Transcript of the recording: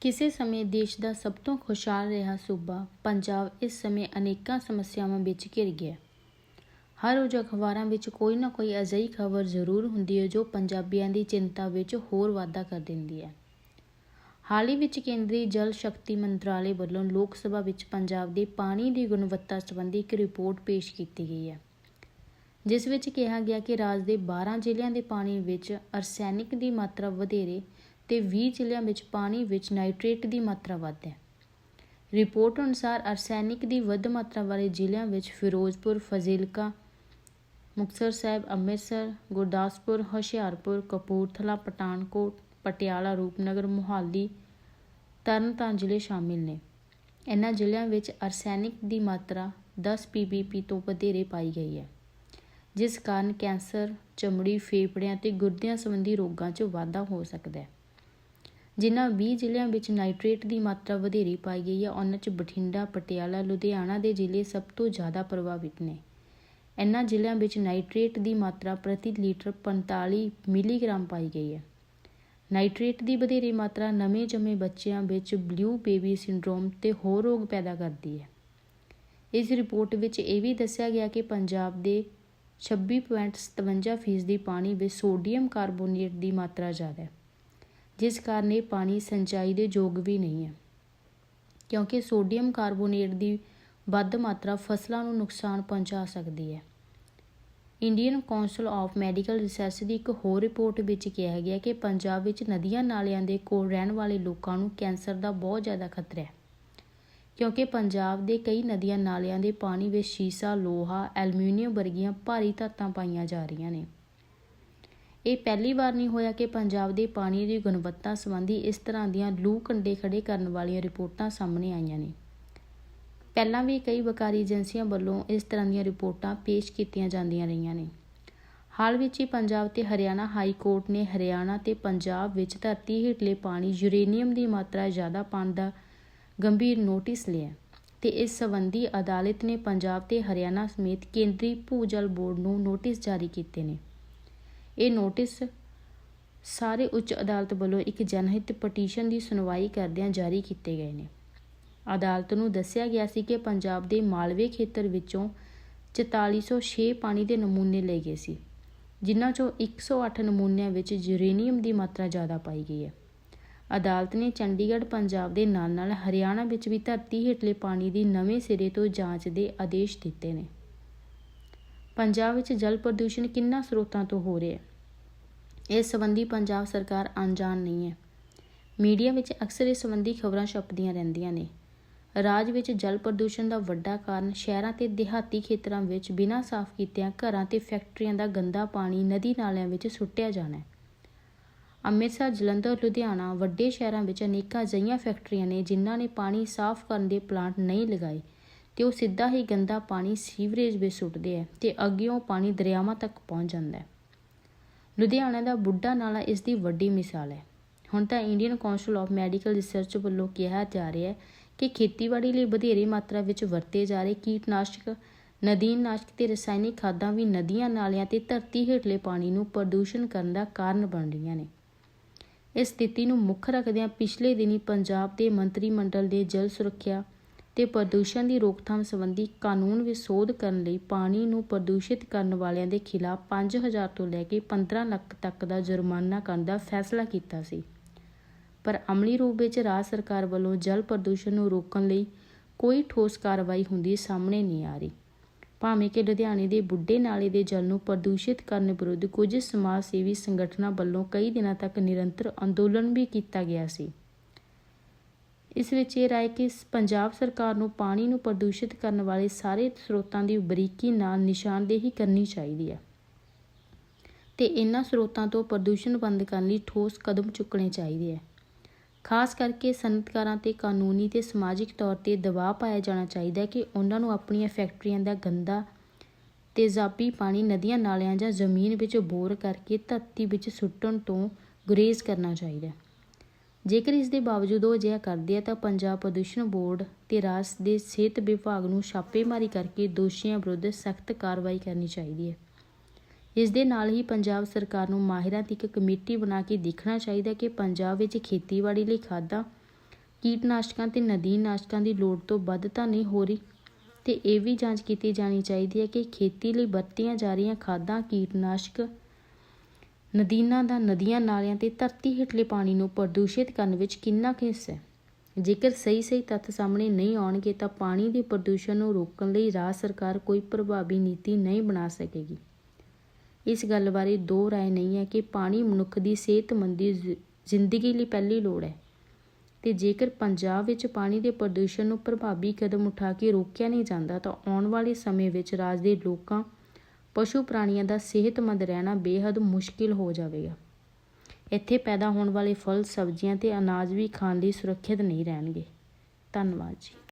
ਕਿਸੇ ਸਮੇਂ ਦੇਸ਼ ਦਾ ਸਭ ਤੋਂ ਖੁਸ਼ਹਾਲ ਰਿਹਾ ਸੂਬਾ ਪੰਜਾਬ ਇਸ ਸਮੇਂ ਅਨੇਕਾਂ ਸਮੱਸਿਆਵਾਂ ਵਿੱਚ ਘਿਰ ਗਿਆ। ਹਰ ਰੋਜ਼ ਅਖਬਾਰਾਂ ਵਿੱਚ ਕੋਈ ਨਾ ਕੋਈ ਅਜਿਹੀ ਖਬਰ ਜ਼ਰੂਰ ਹੁੰਦੀ ਹੈ ਜੋ ਪੰਜਾਬੀਆਂ ਦੀ ਚਿੰਤਾ ਵਿੱਚ ਹੋਰ ਵਾਧਾ ਕਰ ਦਿੰਦੀ ਹੈ। ਹਾਲ ਹੀ ਵਿੱਚ ਕੇਂਦਰੀ ਜਲ ਸ਼ਕਤੀ ਮੰਤਰਾਲੇ ਵੱਲੋਂ ਲੋਕ ਸਭਾ ਵਿੱਚ ਪੰਜਾਬ ਦੇ ਪਾਣੀ ਦੀ ਗੁਣਵੱਤਾ ਸੰਬੰਧੀ ਇੱਕ ਰਿਪੋਰਟ ਪੇਸ਼ ਕੀਤੀ ਗਈ ਹੈ। ਜਿਸ ਵਿੱਚ ਕਿਹਾ ਗਿਆ ਕਿ ਰਾਜ ਦੇ 12 ਜ਼ਿਲ੍ਹਿਆਂ ਦੇ ਪਾਣੀ ਵਿੱਚ ਅਰਸੈਨਿਕ ਦੀ ਮਾਤਰਾ ਵਧੇਰੇ ਤੇ 20 ਜ਼ਿਲ੍ਹਿਆਂ ਵਿੱਚ ਪਾਣੀ ਵਿੱਚ ਨਾਈਟ੍ਰੇਟ ਦੀ ਮਾਤਰਾ ਵੱਧ ਹੈ। ਰਿਪੋਰਟ ਅਨੁਸਾਰ ਅਰਸੈਨਿਕ ਦੀ ਵੱਧ ਮਾਤਰਾ ਵਾਲੇ ਜ਼ਿਲ੍ਹਿਆਂ ਵਿੱਚ ਫਿਰੋਜ਼ਪੁਰ, ਫਜ਼ਿਲਕਾ, ਮੁਕਤਸਰ ਸਾਹਿਬ, ਅੰਮ੍ਰਿਤਸਰ, ਗੁਰਦਾਸਪੁਰ, ਹੁਸ਼ਿਆਰਪੁਰ, ਕਪੂਰਥਲਾ, ਪਠਾਨਕੋਟ, ਪਟਿਆਲਾ, ਰੂਪਨਗਰ, ਮੁਹਾਲੀ, ਤਰਨਤਾਰਨ ਜ਼ਿਲ੍ਹੇ ਸ਼ਾਮਿਲ ਨੇ। ਇਹਨਾਂ ਜ਼ਿਲ੍ਹਿਆਂ ਵਿੱਚ ਅਰਸੈਨਿਕ ਦੀ ਮਾਤਰਾ 10 ਪੀਪੀਪੀ ਤੋਂ ਵਧੇਰੇ ਪਾਈ ਗਈ ਹੈ, ਜਿਸ ਕਾਰਨ ਕੈਂਸਰ, ਚਮੜੀ, ਫੇਫੜਿਆਂ ਤੇ ਗੁਰਦਿਆਂ ਸੰਬੰਧੀ ਰੋਗਾਂ 'ਚ ਵਾਧਾ ਹੋ ਸਕਦਾ ਹੈ। ਜਿਨ੍ਹਾਂ 20 ਜ਼ਿਲ੍ਹਿਆਂ ਵਿੱਚ ਨਾਈਟ੍ਰੇਟ ਦੀ ਮਾਤਰਾ ਵਧੇਰੀ ਪਾਈ ਗਈ ਹੈ, ਉਹਨਾਂ 'ਚ ਬਠਿੰਡਾ, ਪਟਿਆਲਾ, ਲੁਧਿਆਣਾ ਦੇ ਜ਼ਿਲ੍ਹੇ ਸਭ ਤੋਂ ਜ਼ਿਆਦਾ ਪ੍ਰਭਾਵਿਤ ਨੇ। ਇਹਨਾਂ ਜ਼ਿਲ੍ਹਿਆਂ ਵਿੱਚ ਨਾਈਟ੍ਰੇਟ ਦੀ ਮਾਤਰਾ ਪ੍ਰਤੀ ਲੀਟਰ 45 ਮਿਲੀਗ੍ਰਾਮ ਪਾਈ ਗਈ ਹੈ। ਨਾਈਟ੍ਰੇਟ ਦੀ ਵਧੇਰੀ ਮਾਤਰਾ ਨਵੇਂ ਜੰਮੇ ਬੱਚਿਆਂ ਵਿੱਚ ਬਲੂ ਬੇਬੀ ਸਿੰਡਰੋਮ ਤੇ ਹੋਰ ਰੋਗ ਪੈਦਾ ਕਰਦੀ ਹੈ। ਇਸ ਰਿਪੋਰਟ ਵਿੱਚ ਇਹ ਵੀ ਦੱਸਿਆ ਗਿਆ ਕਿ ਪੰਜਾਬ ਦੇ 26.57% ਦੀ ਪਾਣੀ ਵਿੱਚ ਸੋਡੀਅਮ ਕਾਰਬੋਨੇਟ ਦੀ ਮਾਤਰਾ ਜ਼ਿਆਦਾ ਹੈ। ਜਿਸ ਕਾਰਨ ਇਹ ਪਾਣੀ ਸਿੰਚਾਈ ਦੇ ਯੋਗ ਵੀ ਨਹੀਂ ਹੈ। ਕਿਉਂਕਿ ਸੋਡੀਅਮ ਕਾਰਬੋਨੇਟ ਦੀ ਵੱਧ ਮਾਤਰਾ ਫਸਲਾਂ ਨੂੰ ਨੁਕਸਾਨ ਪਹੁੰਚਾ ਸਕਦੀ ਹੈ। Indian council of medical research ਦੀ ਇੱਕ ਹੋਰ ਰਿਪੋਰਟ ਵਿੱਚ ਕਿਹਾ ਗਿਆ ਕਿ ਪੰਜਾਬ ਵਿੱਚ ਨਦੀਆਂ ਨਾਲਿਆਂ ਦੇ ਕੋਲ ਰਹਿਣ ਵਾਲੇ ਲੋਕਾਂ ਨੂੰ ਕੈਂਸਰ ਦਾ ਬਹੁਤ ਜ਼ਿਆਦਾ ਖਤਰਾ ਹੈ। ਕਿਉਂਕਿ ਪੰਜਾਬ ਦੇ ਕਈ ਨਦੀਆਂ ਨਾਲਿਆਂ ਦੇ ਪਾਣੀ ਵਿੱਚ ਸ਼ੀਸ਼ਾ, ਲੋਹਾ, ਐਲੂਮੀਨੀਅਮ ਵਰਗੀਆਂ ਭਾਰੀ ਧਾਤਾਂ ਪਾਈਆਂ ਜਾ ਰਹੀਆਂ ਨੇ। ਇਹ ਪਹਿਲੀ ਵਾਰ ਨਹੀਂ ਹੋਇਆ ਕਿ ਪੰਜਾਬ ਦੇ ਪਾਣੀ ਦੀ ਗੁਣਵੱਤਾ ਸੰਬੰਧੀ ਇਸ ਤਰ੍ਹਾਂ ਦੀਆਂ ਲੂ ਕੰਡੇ ਖੜੇ ਕਰਨ ਵਾਲੀਆਂ ਰਿਪੋਰਟਾਂ ਸਾਹਮਣੇ ਆਈਆਂ ਨੇ। ਪਹਿਲਾਂ ਵੀ ਕਈ ਵਕਾਰੀ ਏਜੰਸੀਆਂ ਵੱਲੋਂ ਇਸ ਤਰ੍ਹਾਂ ਦੀਆਂ ਰਿਪੋਰਟਾਂ ਪੇਸ਼ ਕੀਤੀਆਂ ਜਾਂਦੀਆਂ ਰਹੀਆਂ ਨੇ। ਹਾਲ ਵਿੱਚ ਹੀ ਪੰਜਾਬ ਤੇ ਹਰਿਆਣਾ ਹਾਈ ਕੋਰਟ ਨੇ ਹਰਿਆਣਾ ਤੇ ਪੰਜਾਬ ਵਿੱਚ ਧਰਤੀ ਹੇਠਲੇ ਪਾਣੀ ਯੂਰੇਨੀਅਮ ਦੀ ਮਾਤਰਾ ਜ਼ਿਆਦਾ ਪਾਉਣ ਦਾ ਗੰਭੀਰ ਨੋਟਿਸ ਲਿਆ ਤੇ ਇਸ ਸੰਬੰਧੀ ਅਦਾਲਤ ਨੇ ਪੰਜਾਬ ਤੇ ਹਰਿਆਣਾ ਸਮੇਤ ਕੇਂਦਰੀ ਭੂਜਲ ਬੋਰਡ ਨੂੰ ਨੋਟਿਸ ਜਾਰੀ ਕੀਤੇ ਨੇ। ਇਹ ਨੋਟਿਸ ਸਾਰੇ ਉੱਚ ਅਦਾਲਤ ਵੱਲੋਂ ਇੱਕ ਜਨਹਿਤ ਪਟੀਸ਼ਨ ਦੀ ਸੁਣਵਾਈ ਕਰਦਿਆਂ ਜਾਰੀ ਕੀਤੇ ਗਏ ਨੇ। ਅਦਾਲਤ ਨੂੰ ਦੱਸਿਆ ਗਿਆ ਸੀ ਕਿ ਪੰਜਾਬ ਦੇ ਮਾਲਵੇ ਖੇਤਰ ਵਿੱਚੋਂ 4406 ਪਾਣੀ ਦੇ ਨਮੂਨੇ ਲਏ ਗਏ ਸੀ, ਜਿਨ੍ਹਾਂ ਚੋਂ 108 ਨਮੂਨਿਆਂ ਵਿੱਚ ਯੂਰੇਨੀਅਮ ਦੀ ਮਾਤਰਾ ਜ਼ਿਆਦਾ ਪਾਈ ਗਈ ਹੈ। ਅਦਾਲਤ ਨੇ ਚੰਡੀਗੜ੍ਹ, ਪੰਜਾਬ ਦੇ ਨਾਲ-ਨਾਲ ਹਰਿਆਣਾ ਵਿੱਚ ਵੀ ਧਰਤੀ ਹੇਠਲੇ ਪਾਣੀ ਦੀ ਨਵੇਂ ਸਿਰੇ ਤੋਂ ਜਾਂਚ ਦੇ ਆਦੇਸ਼ ਦਿੱਤੇ ਨੇ। ਪੰਜਾਬ ਵਿੱਚ ਜਲ ਪ੍ਰਦੂਸ਼ਣ ਕਿੰਨਾ ਸਰੋਤਾਂ ਤੋਂ ਹੋ ਰਿਹਾ ਹੈ? ਇਸ ਸੰਬੰਧੀ ਪੰਜਾਬ ਸਰਕਾਰ ਅਣਜਾਣ ਨਹੀਂ ਹੈ। ਮੀਡੀਆ ਵਿੱਚ ਅਕਸਰ ਇਸ ਸੰਬੰਧੀ ਖਬਰਾਂ ਛਪਦੀਆਂ ਰਹਿੰਦੀਆਂ ਨੇ। ਰਾਜ ਵਿੱਚ ਜਲ ਪ੍ਰਦੂਸ਼ਣ ਦਾ ਵੱਡਾ ਕਾਰਨ ਸ਼ਹਿਰਾਂ ਤੇ ਦਿਹਾਤੀ ਖੇਤਰਾਂ ਵਿੱਚ ਬਿਨਾਂ ਸਾਫ਼ ਕੀਤਿਆਂ ਘਰਾਂ ਤੇ ਫੈਕਟਰੀਆਂ ਦਾ ਗੰਦਾ ਪਾਣੀ ਨਦੀ ਨਾਲਿਆਂ ਵਿੱਚ ਸੁੱਟਿਆ ਜਾਣਾ ਹੈ। ਅੰਮ੍ਰਿਤਸਰ, ਜਲੰਧਰ, ਲੁਧਿਆਣਾ ਵੱਡੇ ਸ਼ਹਿਰਾਂ ਵਿੱਚ ਅਨੇਕਾਂ ਅਜਿਹੀਆਂ ਫੈਕਟਰੀਆਂ ਨੇ ਜਿਨ੍ਹਾਂ ਨੇ ਪਾਣੀ ਸਾਫ਼ ਕਰਨ ਦੇ ਪਲਾਂਟ ਨਹੀਂ ਲਗਾਏ ਤੇ ਉਹ ਸਿੱਧਾ ਹੀ ਗੰਦਾ ਪਾਣੀ ਸੀਵਰੇਜ ਵਿੱਚ ਸੁੱਟਦੇ ਹੈ ਤੇ ਅੱਗਿਓਂ ਪਾਣੀ ਦਰਿਆਵਾਂ ਤੱਕ ਪਹੁੰਚ ਜਾਂਦਾ ਹੈ। ਲੁਧਿਆਣਾ ਦਾ ਬੁੱਢਾ ਨਾਲਾ ਇਸ ਦੀ ਵੱਡੀ ਮਿਸਾਲ ਹੈ। ਹੁਣ ਤਾਂ Indian council of medical research ਵੱਲੋਂ ਕਿਹਾ ਜਾ ਰਿਹਾ ਹੈ ਕਿ ਖੇਤੀਬਾੜੀ ਲਈ ਵਧੇਰੇ ਮਾਤਰਾ ਵਿੱਚ ਵਰਤੇ ਜਾ ਰਹੇ ਕੀਟਨਾਸ਼ਕ, ਨਦੀਨਨਾਸ਼ਕ ਤੇ ਰਸਾਇਣਿਕ ਖਾਦਾਂ ਵੀ ਨਦੀਆਂ ਨਾਲਿਆਂ ਤੇ ਧਰਤੀ ਹੇਠਲੇ ਪਾਣੀ ਨੂੰ ਪ੍ਰਦੂਸ਼ਣ ਕਰਨ ਦਾ ਕਾਰਨ ਬਣ ਰਹੀਆਂ ਨੇ। ਇਸ ਸਥਿਤੀ ਨੂੰ ਮੁੱਖ ਰੱਖਦਿਆਂ ਪਿਛਲੇ ਦਿਨੀ ਪੰਜਾਬ ਦੇ ਮੰਤਰੀ ਮੰਡਲ ਦੇ ਜਲ ਸੁਰੱਖਿਆ ਤੇ ਪ੍ਰਦੂਸ਼ਣ ਦੀ ਰੋਕਥਾਮ ਸੰਬੰਧੀ ਕਾਨੂੰਨ ਵਿੱਚ ਸੋਧ ਕਰਨ ਲਈ ਪਾਣੀ ਨੂੰ ਪ੍ਰਦੂਸ਼ਿਤ ਕਰਨ ਵਾਲਿਆਂ ਦੇ ਖਿਲਾਫ 5000 ਤੋਂ ਲੈ ਕੇ 15 ਲੱਖ ਤੱਕ ਦਾ ਜੁਰਮਾਨਾ ਕਰਨ ਦਾ ਫੈਸਲਾ ਕੀਤਾ ਸੀ। ਪਰ ਅਮਲੀ ਰੂਪ ਵਿੱਚ ਰਾਜ ਸਰਕਾਰ ਵੱਲੋਂ ਜਲ ਪ੍ਰਦੂਸ਼ਣ ਨੂੰ ਰੋਕਣ ਲਈ ਕੋਈ ਠੋਸ ਕਾਰਵਾਈ ਹੁੰਦੀ ਸਾਹਮਣੇ ਨਹੀਂ ਆ ਰਹੀ। ਭਾਵੇਂ ਕਿ ਲੁਧਿਆਣੇ ਦੇ ਬੁੱਢੇ ਨਾਲੇ ਦੇ ਜਲ ਨੂੰ ਪ੍ਰਦੂਸ਼ਿਤ ਕਰਨ ਵਿਰੁੱਧ ਕੁਝ ਸਮਾਜ ਸੇਵੀ ਸੰਗਠਨਾਂ ਵੱਲੋਂ ਕਈ ਦਿਨਾਂ ਤੱਕ ਨਿਰੰਤਰ ਅੰਦੋਲਨ ਵੀ ਕੀਤਾ ਗਿਆ ਸੀ। ਇਸ ਵਿੱਚ ਇਹ ਰਾਏ ਕਿ ਪੰਜਾਬ ਸਰਕਾਰ ਨੂੰ ਪਾਣੀ ਨੂੰ ਪ੍ਰਦੂਸ਼ਿਤ ਕਰਨ ਵਾਲੇ ਸਾਰੇ ਸਰੋਤਾਂ ਦੀ ਬਰੀਕੀ ਨਾਲ ਨਿਸ਼ਾਨਦੇਹੀ ਕਰਨੀ ਚਾਹੀਦੀ ਹੈ ਤੇ ਇਹਨਾਂ ਸਰੋਤਾਂ ਤੋਂ ਪ੍ਰਦੂਸ਼ਣ ਬੰਦ ਕਰਨ ਲਈ ਠੋਸ ਕਦਮ ਚੁੱਕਣੇ ਚਾਹੀਦੇ ਹੈ। ਖਾਸ ਕਰਕੇ ਸਨਅਤਕਾਰਾਂ ਤੇ ਕਾਨੂੰਨੀ ਤੇ ਸਮਾਜਿਕ ਤੌਰ ਤੇ ਦਬਾਅ ਪਾਇਆ ਜਾਣਾ ਚਾਹੀਦਾ ਹੈ ਕਿ ਉਹਨਾਂ ਨੂੰ ਆਪਣੀਆਂ ਫੈਕਟਰੀਆਂ ਦਾ ਗੰਦਾ ਤੇਜ਼ਾਬੀ ਪਾਣੀ ਨਦੀਆਂ ਨਾਲਿਆਂ ਜਾਂ ਜ਼ਮੀਨ ਵਿੱਚ ਬੋਰ ਕਰਕੇ ਧਰਤੀ ਵਿੱਚ ਸੁੱਟਣ ਤੋਂ ਗੁਰੇਜ਼ ਕਰਨਾ ਚਾਹੀਦਾ ਹੈ। ਜੇਕਰ ਇਸ ਦੇ ਬਾਵਜੂਦ ਉਹ ਅਜਿਹਾ ਕਰਦੇ ਆ ਤਾਂ ਪੰਜਾਬ ਪ੍ਰਦੂਸ਼ਣ ਬੋਰਡ ਤੇ ਰਾਜ ਦੇ ਸਿਹਤ ਵਿਭਾਗ ਨੂੰ ਛਾਪੇਮਾਰੀ ਕਰਕੇ ਦੋਸ਼ੀਆਂ ਵਿਰੁੱਧ ਸਖਤ ਕਾਰਵਾਈ ਕਰਨੀ ਚਾਹੀਦੀ ਹੈ। ਇਸ ਦੇ ਨਾਲ ਹੀ ਪੰਜਾਬ ਸਰਕਾਰ ਨੂੰ ਮਾਹਿਰਾਂ ਦੀ ਇੱਕ ਕਮੇਟੀ ਬਣਾ ਕੇ ਦੇਖਣਾ ਚਾਹੀਦਾ ਕਿ ਪੰਜਾਬ ਵਿੱਚ ਖੇਤੀਬਾੜੀ ਲਈ ਖਾਦਾਂ, ਕੀਟਨਾਸ਼ਕਾਂ ਤੇ ਨਦੀਨਾਸ਼ਕਾਂ ਦੀ ਲੋੜ ਤੋਂ ਵੱਧ ਤਾਂ ਨਹੀਂ ਹੋ ਰਹੀ ਤੇ ਇਹ ਵੀ ਜਾਂਚ ਕੀਤੀ ਜਾਣੀ ਚਾਹੀਦੀ ਹੈ ਕਿ ਖੇਤੀ ਲਈ ਵਰਤੀਆਂ ਜਾ ਰਹੀਆਂ ਖਾਦਾਂ, ਕੀਟਨਾਸ਼ਕ ਨਦੀਨਾਂ ਦਾ ਨਦੀਆਂ ਨਾਲਿਆਂ ਤੇ ਧਰਤੀ ਹੇਠਲੇ ਪਾਣੀ ਨੂੰ ਪ੍ਰਦੂਸ਼ਿਤ ਕਰਨ ਵਿੱਚ ਕਿੰਨਾ ਕੁ ਹਿੱਸਾ ਹੈ? ਜੇਕਰ ਸਹੀ ਸਹੀ ਤੱਥ ਸਾਹਮਣੇ ਨਹੀਂ ਆਉਣਗੇ, ਤਾਂ ਪਾਣੀ ਦੇ ਪ੍ਰਦੂਸ਼ਣ ਨੂੰ ਰੋਕਣ ਲਈ ਰਾਜ ਸਰਕਾਰ ਕੋਈ ਪ੍ਰਭਾਵੀ ਨੀਤੀ ਨਹੀਂ ਬਣਾ ਸਕੇਗੀ। ਇਸ ਗੱਲ ਬਾਰੇ ਦੋ ਰਾਏ ਨਹੀਂ ਹੈ ਕਿ ਪਾਣੀ ਮਨੁੱਖ ਦੀ ਸਿਹਤਮੰਦੀ ਜ਼ਿ- ਜ਼ਿੰਦਗੀ ਲਈ ਪਹਿਲੀ ਲੋੜ ਹੈ। ਤੇ ਜੇਕਰ ਪੰਜਾਬ ਵਿੱਚ ਪਾਣੀ ਦੇ ਪ੍ਰਦੂਸ਼ਣ ਨੂੰ ਪ੍ਰਭਾਵੀ ਕਦਮ ਉਠਾ ਕੇ ਰੋਕਿਆ ਨਹੀਂ ਜਾਂਦਾ, ਤਾਂ ਆਉਣ ਵਾਲੇ ਸਮੇਂ ਵਿੱਚ ਰਾਜ ਦੇ ਲੋਕਾਂ ਪਸ਼ੂ ਪ੍ਰਾਣੀਆਂ ਦਾ ਸਿਹਤਮੰਦ ਰਹਿਣਾ ਬੇहद ਮੁਸ਼ਕਿਲ ਹੋ ਜਾਵੇਗਾ। ਇੱਥੇ ਪੈਦਾ ਹੋਣ ਵਾਲੇ ਫਲ, ਸਬਜ਼ੀਆਂ ਤੇ ਅਨਾਜ ਵੀ ਖਾਣ ਲਈ ਸੁਰੱਖਿਅਤ ਨਹੀਂ ਰਹਿਣਗੇ। ਧੰਨਵਾਦ ਜੀ।